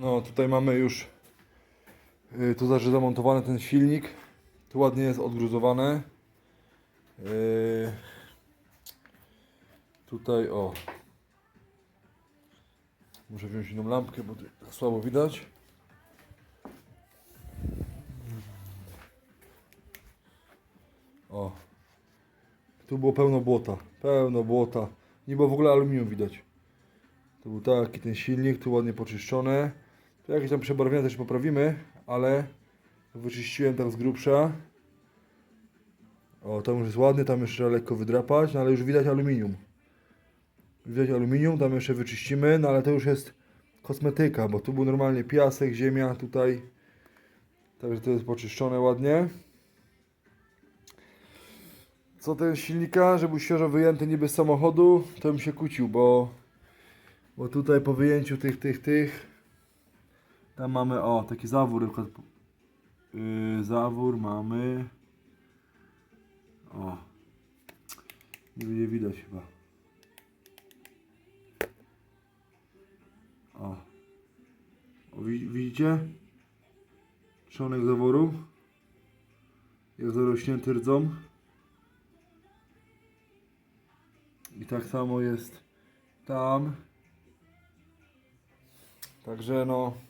No tutaj mamy już yy, tu znaczy zamontowany ten silnik. Tu ładnie jest odgruzowany. Yy, tutaj o. Muszę wziąć inną lampkę, bo tak słabo widać. O. Tu było pełno błota. Pełno błota. Nie było w ogóle aluminium widać. To był taki ten silnik, tu ładnie poczyszczony. Jakieś tam przebarwienia też poprawimy, ale wyczyściłem tak z grubsza. O, tam już jest ładny, tam jeszcze lekko wydrapać, no ale już widać aluminium. Widać aluminium, tam jeszcze wyczyścimy, no ale to już jest kosmetyka, bo tu był normalnie piasek, ziemia, tutaj. Także to jest poczyszczone ładnie. Co ten silnika, żeby był świeżo wyjęty niby z samochodu, to bym się kłócił, bo, bo tutaj po wyjęciu tych, tych, tych, tam mamy, o, taki zawór, na yy, zawór mamy, o, nie będzie widać chyba, o, o wi- widzicie, trzonek zaworu, jest zarośnięty rdzą, I tak samo jest tam. Także no.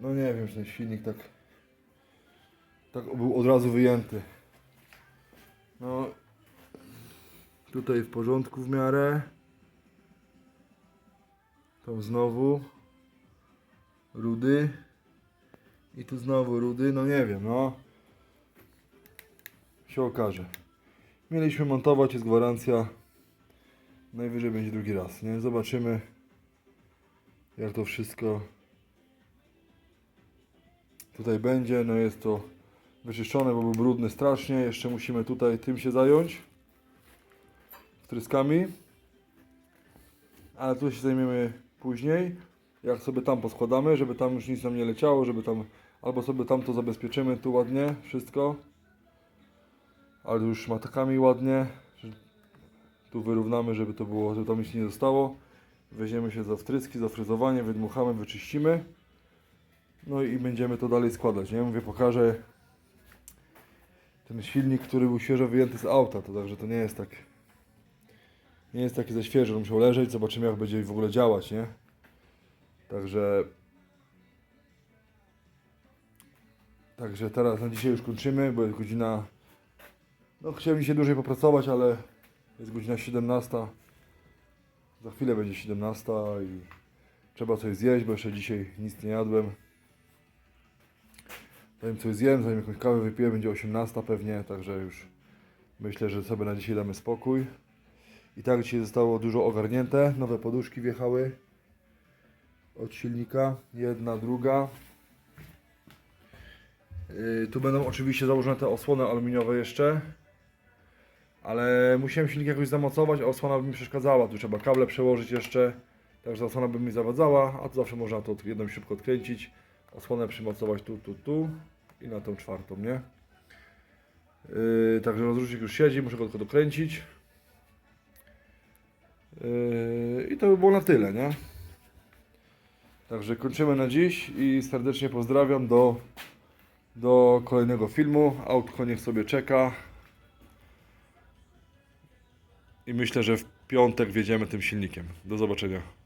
No nie wiem, czy ten silnik tak. Tak był od razu wyjęty. No. Tutaj w porządku w miarę. Tam znowu. Rudy. I tu znowu rudy. No nie wiem, no. Się okaże. Mieliśmy montować, jest gwarancja. Najwyżej będzie drugi raz, nie? Zobaczymy, jak to wszystko tutaj będzie. No jest to wyczyszczone, bo był brudny strasznie. Jeszcze musimy tutaj tym się zająć. Wtryskami. Ale tu się zajmiemy później. Jak sobie tam poskładamy, żeby tam już nic nam nie leciało, żeby tam albo sobie tam to zabezpieczymy tu ładnie, wszystko ale już szmatakami ładnie. Tu wyrównamy, żeby to było, żeby tam nic nie zostało. Weźmiemy się za wtryski, za fryzowanie, wydmuchamy, wyczyścimy. No i będziemy to dalej składać, nie? Mówię, pokażę ten silnik, który był świeżo wyjęty z auta, to także to nie jest tak nie jest taki za świeży, musiał leżeć, zobaczymy jak będzie w ogóle działać, nie? Także Także teraz na dzisiaj już kończymy, bo jest godzina no chciałem dzisiaj dłużej popracować, ale jest godzina 17. Za chwilę będzie 17 i trzeba coś zjeść, bo jeszcze dzisiaj nic nie jadłem. Zanim coś zjem, zanim jakąś kawę wypiję, będzie 18 pewnie, także już myślę, że sobie na dzisiaj damy spokój. I tak dzisiaj zostało dużo ogarnięte. Nowe poduszki wjechały od silnika. Jedna, druga. Yy, tu będą oczywiście założone te osłony aluminiowe jeszcze. Ale musiałem silnik jakoś zamocować, a osłona by mi przeszkadzała. Tu trzeba kable przełożyć jeszcze. Także osłona by mi zawadzała, a tu zawsze można to jedną szybko odkręcić. Osłonę przymocować tu, tu, tu i na tą czwartą, nie? Yy, także rozrusznik już siedzi, muszę go tylko dokręcić. Yy, I to by było na tyle, nie? Także kończymy na dziś i serdecznie pozdrawiam do, do kolejnego filmu. Autko niech sobie czeka. I myślę, że w piątek wjedziemy tym silnikiem. Do zobaczenia.